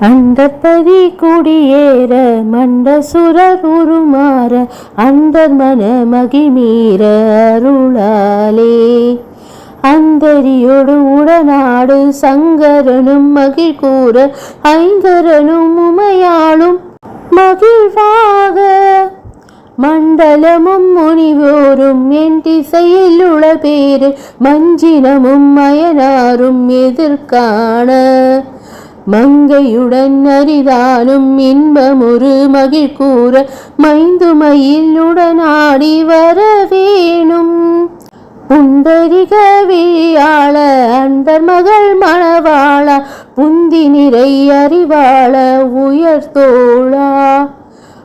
அந்த பதி குடியேற மண்டசுரர் உருமாற அந்த மன மகிமீற அருளாலே. அந்தரியோடு உடனாடு சங்கரனும் மகிழ் கூற ஐங்கரனும் உமையாளும் மகிழ்வாக. மண்டலமும் முனிவோரும் என் திசையில் உள பேரு மஞ்சினமும் மயனாரும் எதிர்காண. மங்கையுடன் அறிதாலும் இன்பமுறு மகிழ்கூற கூற மைந்துமையில் உடனாடி வரவேணும். புண்டரிக விழியாள அண்டர் மகள் மணவாள புந்தி நிறை அறிவாள உயர்தோளா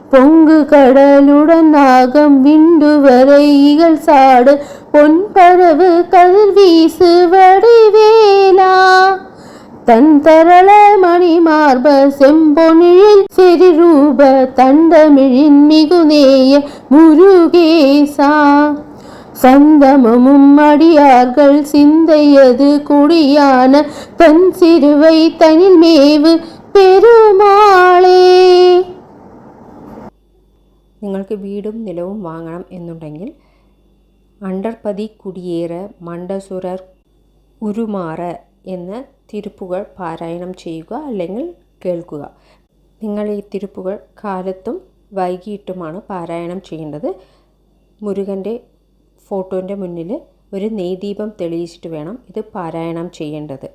பொங்கு கடலுடன் நாகம் விண்டு வரை இகழ் சாடு பொன்பரவு கதிர் வீசு வடிவேலா. தன் தரள மணி மார்ப செம்பொனிழில் செறிரூப தண்டமிழின் மிகுநேய முருகேசா சந்தமமும் அடியார்கள் சிந்தையது குடியான தன் சிறுவை தனில் மேவு പെരുമാളേ നിങ്ങൾക്ക് വീടും നിലവും വാങ്ങണം എന്നുണ്ടെങ്കിൽ അണ്ടർപതി കുടിയേറ മണ്ടസുരർ ഉരുമാറ എന്ന തിരുപ്പുകൾ പാരായണം ചെയ്യുക അല്ലെങ്കിൽ കേൾക്കുക. നിങ്ങൾ ഈ തിരുപ്പുകൾ കാലത്തും വൈകിട്ടുമാണ് പാരായണം ചെയ്യേണ്ടത്. മുരുകന്റെ ഫോട്ടോന്റെ മുന്നിൽ ഒരു നെയ്ദീപം തെളിയിച്ചിട്ട് വേണം ഇത് പാരായണം ചെയ്യേണ്ടത്.